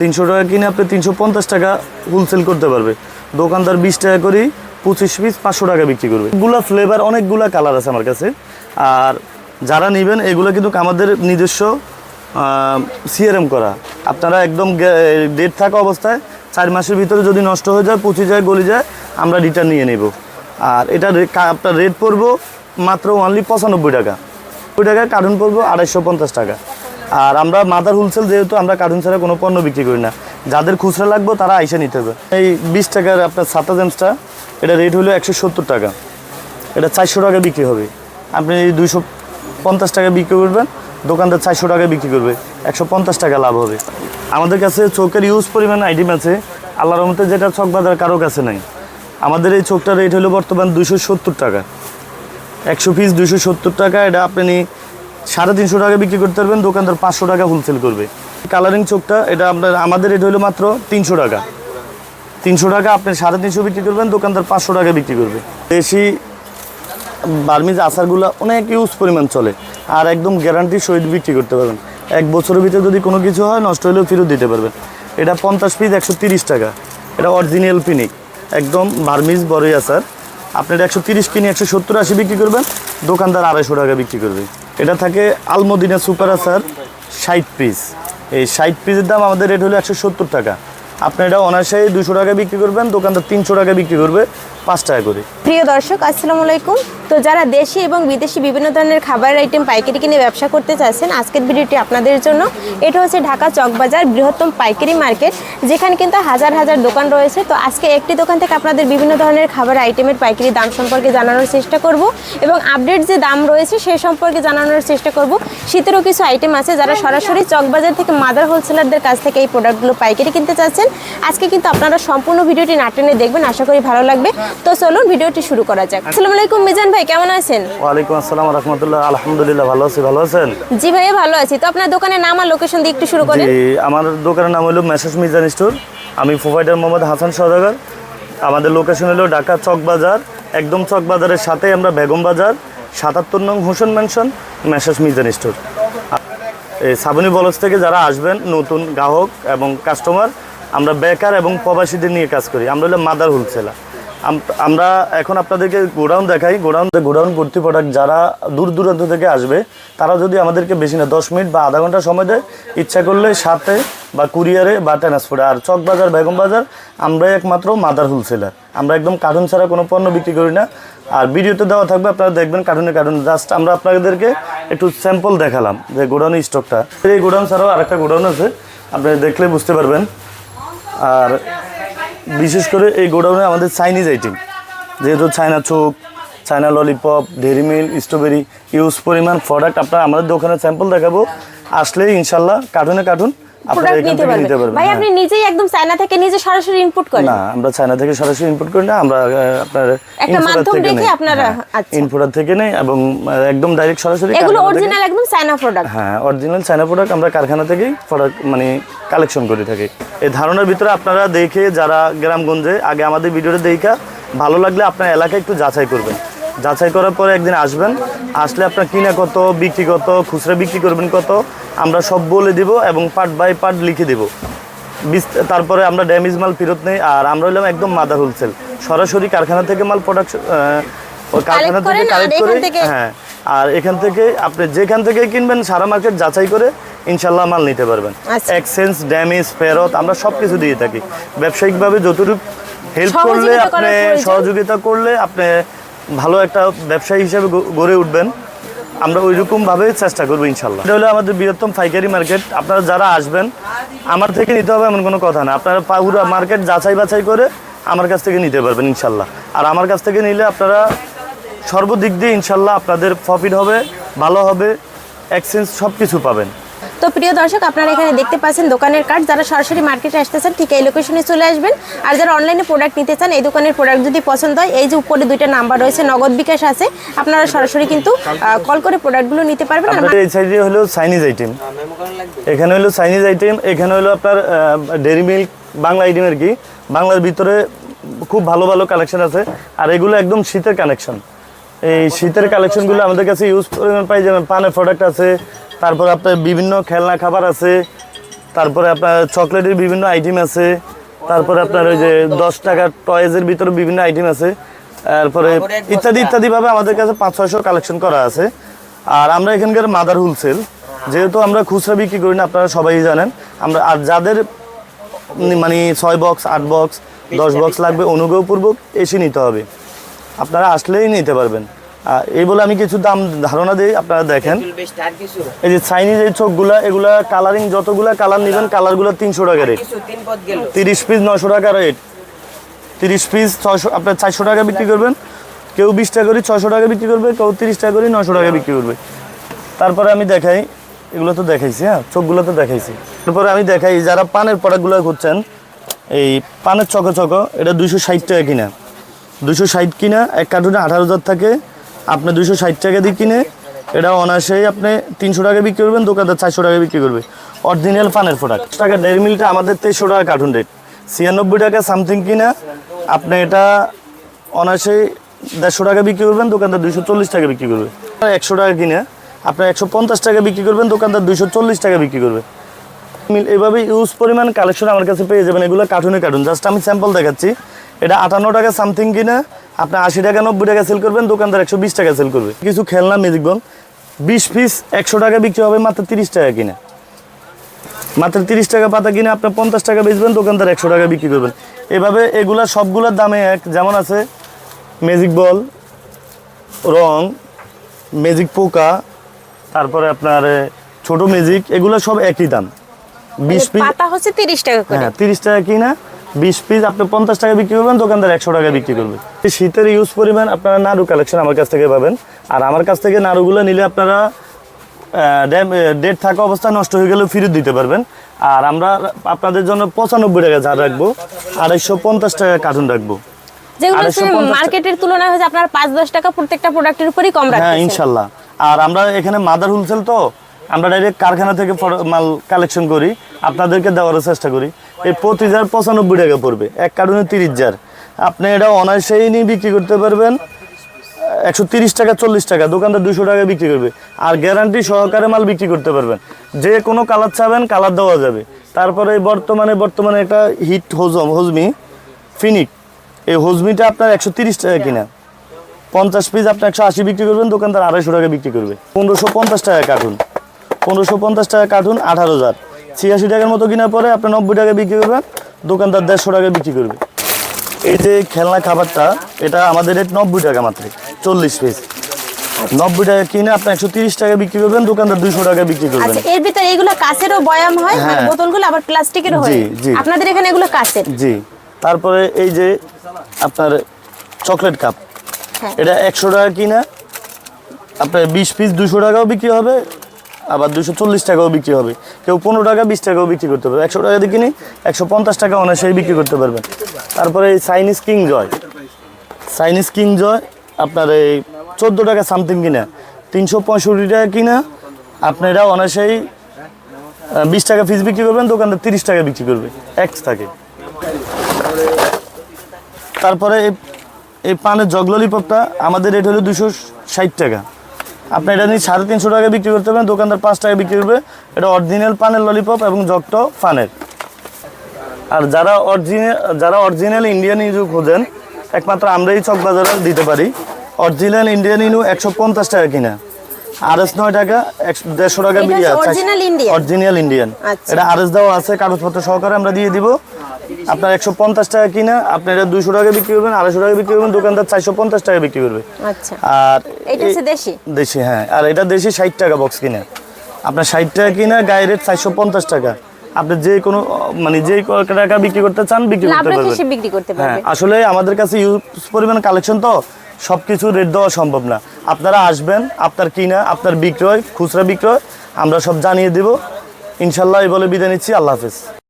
তিনশো টাকা কিনে আপনি তিনশো পঞ্চাশ টাকা হোলসেল করতে পারবে। দোকানদার বিশ টাকা করেই পঁচিশ পিস পাঁচশো টাকা বিক্রি করবে। এগুলা ফ্লেভার অনেকগুলা কালার আছে আমার কাছে। আর যারা নেবেন, এগুলো কিন্তু আমাদের নিজস্ব সিআরএম করা। আপনারা একদম ডেট থাকা অবস্থায় চার মাসের ভিতরে যদি নষ্ট হয়ে যায়, পচে যায়, গলি যায়, আমরা রিটার্ন নিয়ে নেব। আর এটা আপনার রেট পড়ব মাত্র অনলি পঁচানব্বই টাকা। ওই টাকা কার্টুন পড়ব আড়াইশো পঞ্চাশ টাকা। আর আমরা মাদার হোলসেল যেহেতু আমরা কার্টুন ছাড়া কোনো পণ্য বিক্রি করি না, যাদের খুচরা লাগবে তারা আইসে নিতে হবে। এই বিশ টাকার আপনার সাতা জেমসটা, এটা রেট হলো একশো সত্তর টাকা। এটা চারশো টাকা বিক্রি হবে। আপনি দুইশো পঞ্চাশ টাকা বিক্রি করবেন, দোকানদার চারশো টাকা বিক্রি করবে, একশো পঞ্চাশ টাকা লাভ হবে। আমাদের কাছে চোখের ইউজ পরিমাণ আইটেম আছে। আল্লাহর মধ্যে যেটা চক বাজার কারও কাছে নাই। আমাদের এই চোখটার রেট হলো বর্তমান দুশো সত্তর টাকা। একশো পিস দুশো সত্তর টাকা, এটা আপনি সাড়ে তিনশো টাকা বিক্রি করতে পারবেন, দোকানদার পাঁচশো টাকা হোলসেল করবে। কালারিং চোখটা, এটা আপনার, আমাদের রেট হলো মাত্র তিনশো টাকা। তিনশো টাকা আপনি সাড়ে তিনশো বিক্রি করবেন, দোকানদার পাঁচশো টাকা বিক্রি করবে। দেশি বার্মিজ আচারগুলো অনেক ইউজ পরিমাণ চলে, আর একদম গ্যারান্টি সহিত বিক্রি করতে পারবেন। এক বছরের ভিতরে যদি কোনো কিছু হয়, নষ্ট হলেও ফেরত দিতে পারবেন। এটা পঞ্চাশ পিস একশো তিরিশ টাকা, এটা অরিজিনাল পিনিক একদম বার্মিজ বড়ই আচার। আপনি এটা একশো তিরিশ কিনে একশো সত্তর, আশি বিক্রি করবেন, দোকানদার আড়াইশো টাকা বিক্রি করবে। এটা থাকে আলমদিনা সুপার আচার ষাট পিস এই ষাট পিসের দাম আমাদের রেট হলো একশো সত্তর টাকা। আপনি এটা অনায়াসে দুশো টাকা বিক্রি করবেন, দোকানদার তিনশো টাকা বিক্রি করবে, পাঁচ টাকা করে। প্রিয় দর্শক, আসসালামু আলাইকুম। তো যারা দেশি এবং বিদেশি বিভিন্ন ধরনের খাবারের আইটেম পাইকারি কিনে ব্যবসা করতে চাচ্ছেন, আজকের ভিডিওটি আপনাদের জন্য। এটা হচ্ছে ঢাকা চকবাজার বৃহত্তম পাইকারি মার্কেট, যেখানে কিন্তু হাজার হাজার দোকান রয়েছে। তো আজকে একটি দোকান থেকে আপনাদের বিভিন্ন ধরনের খাবার আইটেমের পাইকারি দাম সম্পর্কে জানানোর চেষ্টা করব এবং আপডেট যে দাম রয়েছে সে সম্পর্কে জানানোর চেষ্টা করব। শীতেরও কিছু আইটেম আছে যারা সরাসরি চকবাজার থেকে মাদার হোলসেলারদের কাছ থেকে এই প্রোডাক্টগুলো পাইকারি কিনতে চাচ্ছেন। আজকে কিন্তু আপনারা সম্পূর্ণ ভিডিওটি না টেনে দেখবেন, আশা করি ভালো লাগবে। তো চলুন ভিডিওটি শুরু করা যাক। আসসালামু আলাইকুম মিজান কেমন আছেন? ওয়ালাইকুম আসসালাম রহমতুল্লাহ। আলহামদুলিল্লাহ ভালো আছি। ভালো আছেন? জি ভাইয়া ভালো আছি। তো আপনার দোকানের নাম আর লোকেশন দিয়ে একটু শুরু করেন। জি আমার দোকানের নাম হলো মেসাজ মিজান স্টোর আমি প্রোভাইডার মোহাম্মদ হাসান সদাগর আমাদের লোকেশন হলো ঢাকা চক বাজার। একদম চক বাজারের সাথে আমরা বেগম বাজার সাতাত্তর নং হোসেন ম্যানশন মেসাজ মিজান স্টোর এই সাবনি বলস থেকে যারা আসবেন নতুন গ্রাহক এবং কাস্টমার আমরা বেকার এবং প্রবাসীদের নিয়ে কাজ করি। আমরা হলো মাদার হোলসেলার আমরা এখন আপনাদেরকে গোডাউন দেখাই। গোডাউন গোডাউন ভর্তি প্রোডাক্ট যারা দূর দূরান্ত থেকে আসবে, তারা যদি আমাদেরকে বেশি না, দশ মিনিট বা আধা ঘণ্টা সময় দেয়, ইচ্ছা করলে সাথে বা কুরিয়ারে বা ট্রান্সপোর্টে। আর চক বাজার, বেগম বাজার আমরা একমাত্র মাদার হোলসেলার। আমরা একদম কার্টুন ছাড়া কোনো পণ্য বিক্রি করি না। আর ভিডিওতে দেওয়া থাকবে, আপনারা দেখবেন কার্টুনে কার্টুন জাস্ট আমরা আপনাদেরকে একটু স্যাম্পল দেখালাম যে গোডাউনের স্টকটা এই গোডাউন ছাড়াও আরেকটা গোডাউন আছে আপনি দেখলে বুঝতে পারবেন। আর বিশেষ করে এই গোডাউনে আমাদের চাইনিজ আইটেম যেহেতু চায়না চোখ China lollipop Dairy Milk strawberry use পরিমাণ প্রোডাক্ট আপনার আমাদের দোকানে স্যাম্পল দেখাবো। আসলে ইনশাল্লাহ কার্টুনে কার্টুন প্রোডাক্ট নিতে পারবেন ভাই হ্যাঁ। আপনি নিজেই একদম চায়না থেকে নিজে সরাসরি ইনপুট করেন। না আমরা চায়না থেকে সরাসরি ইনপুট করি না আমরা আপনার একটা মাধ্যম রেখে আপনারা হ্যাঁ, আচ্ছা। Importer থেকে নেই এবং একদম ডাইরেক্ট সরাসরি এগুলো অরিজিনাল একদম চায়না প্রোডাক্ট হ্যাঁ অরিজিনাল চায়না প্রোডাক্ট আমরা কারখানা থেকেই প্রোডাক্ট মানে কালেকশন করে থাকি। এই ধারণার ভিতরে আপনারা দেখে যারা গ্রামগঞ্জে আগে আমাদের ভিডিওটা দেখা ভালো লাগলে আপনার এলাকায় একটু যাচাই করবেন। যাচাই করার পরে একদিন আসবেন আসলে আপনার কিনা কত বিক্রি কত খুচরা বিক্রি করবেন কত আমরা সব বলে দিব এবং পার্ট বাই পার্ট লিখে দিব। তারপরে আমরা ড্যামেজ মাল ফেরত নেই আর আমরা হলাম একদম মাদার হোলসেল। সরাসরি কারখানা থেকে মাল প্রোডাকশন কারখানা থেকে কালেক্ট করে হ্যাঁ আর এখান থেকে আপনি যেখান থেকে কিনবেন সারা মার্কেট যাচাই করে ইনশাল্লাহ মাল নিতে পারবেন। আচ্ছা। এক্সচেঞ্জ ড্যামেজ ফেরত আমরা সব কিছু দিয়ে থাকি। ব্যবসায়িকভাবে যতটুকু হেল্প করলে আপনি সহযোগিতা করলে আপনি ভালো একটা ব্যবসায়ী হিসেবে গড়ে উঠবেন, আমরা ওই রকম ভাবে চেষ্টা করব ইনশাল্লাহ। এটা হলো আমাদের বৃহত্তম পাইকারি মার্কেট, আপনারা যারা আসবেন, আমার থেকে নিতে হবে এমন কোনো কথা না। আপনারা পুরো মার্কেট যাচাই বাছাই করে আমার কাছ থেকে নিতে পারবেন ইনশাল্লাহ। আর আমার কাছ থেকে নিলে আপনারা সর্বদিক দিয়ে ইনশাল্লাহ আপনাদের প্রফিট হবে, ভালো হবে এক্সচেঞ্জ সব কিছু পাবেন। তো প্রিয় দর্শক আপনারা এখানে দেখতে পাচ্ছেন দোকানের কার্ড। যারা সরাসরি মার্কেটে আসতে চান ঠিক এই লোকেশনে চলে আসবেন। আর যারা অনলাইনে প্রোডাক্ট নিতে চান এই দোকানের প্রোডাক্ট যদি পছন্দ হয় এই যে উপরে দুইটা নাম্বার রয়েছে নগদ বিকাশ আছে আপনারা সরাসরি কিন্তু কল করে প্রোডাক্টগুলো নিতে পারবেন। এই সাইডে হলো চাইনিজ আইটেম এখানে হলো চাইনিজ আইটেম এখানে হলো আপনার ডেরি মিল্ক বাংলা আইটেম আর কি? বাংলার ভিতরে খুব ভালো ভালো কালেকশন আছে। আর এগুলো একদম শীতের কালেকশন এই শীতের কালেকশনগুলো আমাদের কাছে ইউজ পরিমাণ পাই যেমন পানের প্রোডাক্ট আছে। তারপর আপনার বিভিন্ন খেলনা খাবার আছে তারপরে আপনার চকলেটের বিভিন্ন আইটেম আছে তারপরে আপনার ওই যে দশ টাকার টয়েজের ভিতরে বিভিন্ন আইটেম আছে তারপরে ইত্যাদি ইত্যাদিভাবে আমাদের কাছে পাঁচ ছয়শো কালেকশন করা আছে। আর আমরা এখানকার মাদার হোলসেল যেহেতু আমরা খুচরা বিক্রি করি না আপনারা সবাই জানেন আমরা আর যাদের মানে ছয় বক্স আট বক্স দশ বক্স লাগবে অনুগ্রহপূর্বক এসে নিতে হবে। আপনারা আসলেই নিতে পারবেন। এই বলে আমি কিছু দাম ধারণা দিই আপনারা দেখেন। এই যে চাইনিজ এই চোখগুলা এগুলা কালারিং যতগুলা কালার নেবেন কালারগুলো তিনশো টাকা রেট তিরিশ পিস নশো টাকা রেট তিরিশ পিস ছশো আপনার চারশো টাকা বিক্রি করবেন। কেউ বিশ টাকা করে ছশো টাকা বিক্রি করবে কেউ তিরিশ টাকা করে নশো টাকা বিক্রি করবে। তারপরে আমি দেখাই এগুলো তো দেখাইছি হ্যাঁ চোখগুলো তো দেখাইছি। তারপরে আমি দেখাই যারা পানের প্রোডাক্টগুলো করছেন এই পানের চকো চকো এটা দুইশো ষাট টাকা কিনা। দুশো ষাট কিনা এক কার্টুনে আঠারো হাজার থাকে। আপনি দুশো ষাট টাকা দিয়ে কিনে, এটা অনায়াসেই আপনি তিনশো টাকা বিক্রি করবেন, দোকানদার চারশো টাকা বিক্রি করবে। অরিজিনাল পানের প্রোডাক্ট টাকা ডেয়ারি মিলটা আমাদের তেইশশো টাকা কার্টুন রেট ছিয়ানব্বই টাকা সামথিং কিনা, আপনি এটা অনায়াসেই দেড়শো টাকা বিক্রি করবেন, দোকানদার দুশো চল্লিশ টাকা বিক্রি করবে। একশো টাকা কিনে, আপনার একশো পঞ্চাশ টাকা বিক্রি করবেন, দোকানদার দুশো চল্লিশ টাকা বিক্রি করবে। এভাবে ইউজ পরিমাণ কালেকশন আমার কাছে পেয়ে যাবেন, এগুলো কার্টুনে কার্টুন জাস্ট আমি স্যাম্পল দেখাচ্ছি। এটা আটান্ন টাকা সামথিং কিনা আপনি আশি টাকা নব্বই টাকা সেল করবেন দোকানদার একশো বিশ টাকা সেল করবে। কিছু খেলনা ম্যাজিক বল বিশ পিস একশো টাকা বিক্রি হবে মাত্র তিরিশ টাকা কিনা। মাত্র তিরিশ টাকা পাতা কিনে আপনি পঞ্চাশ টাকা বেচবেন দোকানদার একশো টাকা বিক্রি করবেন। এভাবে এগুলা সবগুলোর দামে এক যেমন আছে ম্যাজিক বল রং ম্যাজিক পোকা তারপরে আপনার ছোট ম্যাজিক এগুলো সব একই দাম। বিশ পিস পাতা হচ্ছে তিরিশ টাকা হ্যাঁ তিরিশ টাকা কিনা বিশ পিস আপনি পঞ্চাশ টাকা বিক্রি করবেন দোকানদার একশো টাকা বিক্রি করবে। শীতের ইউজ পরিমাণ আপনারা নাড়ু কালেকশন আমার কাছ থেকে পাবেন। আর আমার কাছ থেকে নাড়ুগুলো নিলে আপনারা ডেট থাকা অবস্থা নষ্ট হয়ে গেলেও ফেরত দিতে পারবেন। আর আমরা আপনাদের জন্য পঁচানব্বই টাকা ঝাড় রাখব আড়াইশো পঞ্চাশ টাকা কার্টুন রাখব। যেগুলো মার্কেটের তুলনায় হচ্ছে আপনার পাঁচ দশ টাকা প্রত্যেকটা প্রোডাক্টের উপরই কম হ্যাঁ ইনশাল্লাহ। আর আমরা এখানে মাদার হোলসেল তো আমরা ডাইরেক্ট কারখানা থেকে মাল কালেকশন করি। আপনাদেরকে দেওয়ার চেষ্টা করি। এই প্রতি জার পঁচানব্বই টাকা পড়বে। এক কার্টুনে তিরিশ জার আপনি এটা অনায়াসেই নিয়ে বিক্রি করতে পারবেন। একশো তিরিশ টাকা, চল্লিশ টাকা। দোকানদার দুশো টাকা বিক্রি করবে। আর গ্যারান্টি সহকারে মাল বিক্রি করতে পারবেন। যে কোনো কালার চাবেন, কালার দেওয়া যাবে। তারপরে বর্তমানে বর্তমানে একটা হিট হজম, হজমি ফিনিক। এই হজমিটা আপনার একশো তিরিশ টাকা কিনা। পঞ্চাশ পিস আপনি একশো আশি বিক্রি করবেন, দোকানদার আড়াইশো টাকা বিক্রি করবে। পনেরোশো পঞ্চাশ টাকা কার্টুন। পনেরোশো পঞ্চাশ টাকা কার্টুন, আঠারো হাজার। ছিয়াশি টাকার মতো কেনার পরে আপনি নব্বই টাকা বিক্রি করবেন দোকানদার দেড়শো টাকা বিক্রি করবে এই যে খেলনা খাবারটা এটা আমাদের রেট নব্বই টাকা মাত্র চল্লিশ পিস নব্বই টাকা কিনে আপনি একশো তিরিশ টাকা বিক্রি করবেন দোকানদার দুইশো টাকা বিক্রি করবেন আচ্ছা এর ভিতরে এগুলো কাচেরও বয়াম হয় মানে হ্যাঁ। বোতলগুলো আবার প্লাস্টিকের হয়। আপনাদের এখানে এগুলো কাচের জি তারপরে এই যে আপনার চকলেট কাপ হ্যাঁ। এটা একশো টাকা কিনা আপনার বিশ পিস দুশো টাকাও বিক্রি হবে আবার দুশো চল্লিশ টাকাও বিক্রি হবে। কেউ পনেরো টাকা, বিশ টাকাও বিক্রি করতে পারবে। একশো টাকা দিয়ে কিনি একশো পঞ্চাশ টাকা অনায়াসেই বিক্রি করতে পারবেন তারপরে এই Chinese King Joy Chinese King Joy আপনার এই চোদ্দ টাকা সামথিং কিনা। তিনশো পঁয়ষট্টি টাকা কিনা। আপনারা অনায়াসেই বিশ টাকা ফিস বিক্রি করবেন, দোকানদার তিরিশ টাকা বিক্রি করবে। এক্স থাকে। তারপরে এই পানের জগ ললিপপটা আমাদের রেট হলো দুশো ষাট টাকা। আপনি এটা নিয়ে সাড়ে তিনশো টাকা বিক্রি করতে পারেন দোকানদার পাঁচ টাকা বিক্রি করবে। এটা অরিজিনাল পানের ললিপপ এবং জগটাও পানের আর যারা অরিজিনাল যারা অরিজিনাল ইন্ডিয়ান ইনু খোঁজেন একমাত্র আমরাই চক বাজারে দিতে পারি। অরিজিনাল ইন্ডিয়ান ইনু একশো পঞ্চাশ টাকা কিনা। আর এস নয় টাকা দেড়শো টাকা অরিজিনাল ইন্ডিয়ান আচ্ছা। এটা আর এস দেওয়া আছে কাগজপত্র সহকারে আমরা দিয়ে দিব। আপনার একশো পঞ্চাশ টাকা কিনা আপনি এটা দুশো টাকা বিক্রি করবেন আড়াইশো টাকা বিক্রি করবেন দোকানদার চারশো পঞ্চাশ টাকা বিক্রি করবে। আচ্ছা। আর দেশি? দেশি হ্যাঁ। আর এটা দেশি ষাট টাকা বক্স কিনে। আপনার ষাট টাকা কিনা গায়ে রেট চারশো পঞ্চাশ টাকা। আপনি যে কোনো মানে যে টাকা বিক্রি করতে চান বিক্রি করতে পারবেন। হ্যাঁ আসলে আমাদের কাছে ইউজ পরিমাণ কালেকশন তো সব কিছু রেট দেওয়া সম্ভব না। আপনারা আসবেন আপনার কিনা আপনার বিক্রয় খুচরা বিক্রয় আমরা সব জানিয়ে দেব। ইনশাল্লাহ এই বলে বিদায় নিচ্ছি আল্লাহ হাফিজ।